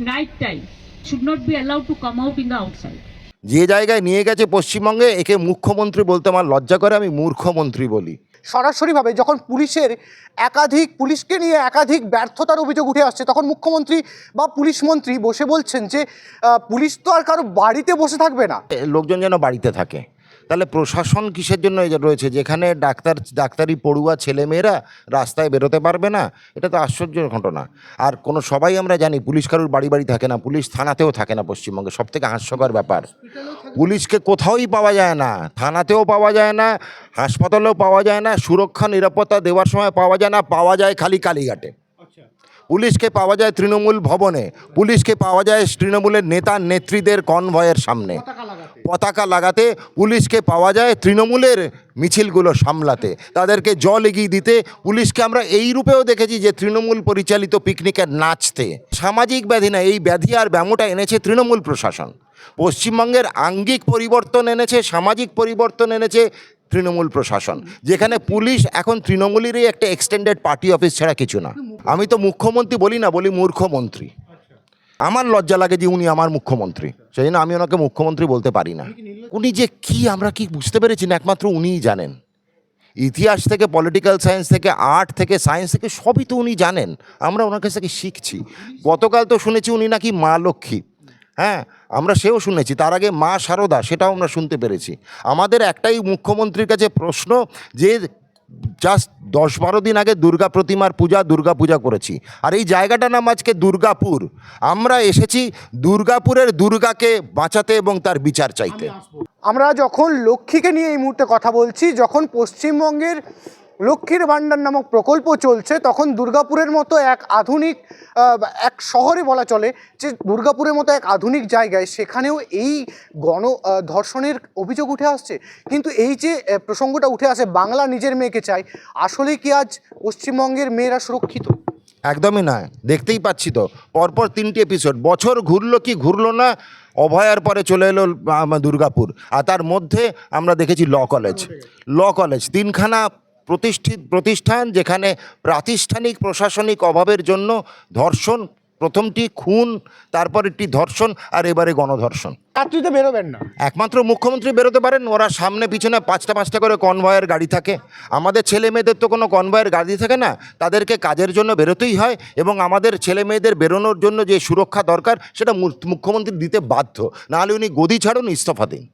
night time should not be allowed to come out in the outside. যে জায়গায় নিয়ে গেছে পশ্চিমবঙ্গে একে মুখ্যমন্ত্রী বলতে আমার লজ্জা করে আমি মূর্খমন্ত্রী বলি। সরাসরিভাবে যখন পুলিশের একাধিক পুলিশকে নিয়ে একাধিক ব্যর্থতার অভিযোগ উঠে আসছে তখন মুখ্যমন্ত্রী বা পুলিশ মন্ত্রী বসে বলছেন যে পুলিশ তো আর কারও বাড়িতে বসে থাকবে না। লোকজন যেন বাড়িতে থাকে। তাহলে প্রশাসন কিসের জন্য রয়েছে? যেখানে ডাক্তার ডাক্তারি পড়ুয়া ছেলেমেয়েরা রাস্তায় বেরোতে পারবে না এটা তো আশ্চর্যের ঘটনা। আর কোনো সবাই আমরা জানি পুলিশ কারুর বাড়ি বাড়ি থাকে না পুলিশ থানাতেও থাকে না পশ্চিমবঙ্গে। সব থেকে হাস্যকর ব্যাপার পুলিশকে কোথাওই পাওয়া যায় না থানাতেও পাওয়া যায় না হাসপাতালেও পাওয়া যায় না সুরক্ষা নিরাপত্তা দেওয়ার সময় পাওয়া যায় না পাওয়া যায় খালি কালীঘাটে। পুলিশকে পাওয়া যায় তৃণমূল ভবনে পুলিশকে পাওয়া যায় তৃণমূলের নেতা নেত্রীদের কনভয়ের সামনে। পতাকা লাগাতে পুলিশকে পাওয়া যায় তৃণমূলের মিছিলগুলো সামলাতে। তাদেরকে জল এগিয়ে দিতে পুলিশকে আমরা এই রূপেও দেখেছি যে তৃণমূল পরিচালিত পিকনিকের নাচতে। সামাজিক ব্যাধি না, এই ব্যাধি আর ব্যামোটা এনেছে তৃণমূল প্রশাসন। পশ্চিমবঙ্গের আঙ্গিক পরিবর্তন এনেছে, সামাজিক পরিবর্তন এনেছে তৃণমূল প্রশাসন। যেখানে পুলিশ এখন তৃণমূলেরই একটা এক্সটেন্ডেড পার্টি অফিস ছাড়া কিছু না। আমি তো মুখ্যমন্ত্রী বলি না, বলি মূর্খমন্ত্রী। আমার লজ্জা লাগে যে উনি আমার মুখ্যমন্ত্রী। সেই জন্য আমি ওনাকে মুখ্যমন্ত্রী বলতে পারি না। উনি যে কি আমরা কি বুঝতে পেরেছি না, একমাত্র উনিই জানেন। ইতিহাস থেকে পলিটিক্যাল সায়েন্স থেকে আর্ট থেকে সায়েন্স থেকে সবই তো উনি জানেন। আমরা ওনার কাছ থেকে শিখছি। গতকাল তো শুনেছি উনি নাকি মা লক্ষ্মী। হ্যাঁ আমরা সেও শুনেছি। তার আগে মা সারদা, সেটাও আমরা শুনতে পেরেছি। আমাদের একটাই মুখ্যমন্ত্রীর কাছে প্রশ্ন যে জাস্ট দশ বারো দিন আগে দুর্গা প্রতিমার পূজা, দুর্গা পূজা করেছি। আর এই জায়গাটার নাম আজকে দুর্গাপুর। আমরা এসেছি দুর্গাপুরের দুর্গাকে বাঁচাতে এবং তার বিচার চাইতে। আমরা যখন লক্ষ্মীকে নিয়ে এই মুহূর্তে কথা বলছি, যখন পশ্চিমবঙ্গের লক্ষ্মীর ভাণ্ডার নামক প্রকল্প চলছে, তখন দুর্গাপুরের মতো এক আধুনিক এক শহরে বলা চলে, যে দুর্গাপুরের মতো এক আধুনিক জায়গায় সেখানেও এই গণ ধর্ষণের অভিযোগ উঠে আসছে। কিন্তু এই যে প্রসঙ্গটা উঠে আসে, বাংলা নিজের মেয়েকে চাই আসলে কি আজ পশ্চিমবঙ্গের মেয়েরা সুরক্ষিত? একদমই নয়, দেখতেই পাচ্ছি তো। পরপর তিনটি এপিসোড বছর ঘুরলো কি ঘুরলো না, অভয়ার পরে চলে এলো দুর্গাপুর। আর তার মধ্যে আমরা দেখেছি ল কলেজ। ল কলেজ, তিনখানা প্রতিষ্ঠিত প্রতিষ্ঠান যেখানে প্রাতিষ্ঠানিক প্রশাসনিক অভাবের জন্য ধর্ষণ প্রথমটি খুন তারপর একটি ধর্ষণ আর এবারে গণধর্ষণ। রাত্রিতে বেরোবেন না। একমাত্র মুখ্যমন্ত্রী বেরোতে পারেন ওরা সামনে পিছনে পাঁচটা পাঁচটা করে কনভয়ের গাড়ি থাকে। আমাদের ছেলে মেয়েদের তো কোনো কনভয়ের গাড়ি থাকে না তাদেরকে কাজের জন্য বেরোতেই হয় এবং আমাদের ছেলে মেয়েদের বেরোনোর জন্য যে সুরক্ষা দরকার সেটা মুখ্যমন্ত্রী দিতে বাধ্য। নাহলে উনি গদি ছাড়ুন ইস্তফা দিন।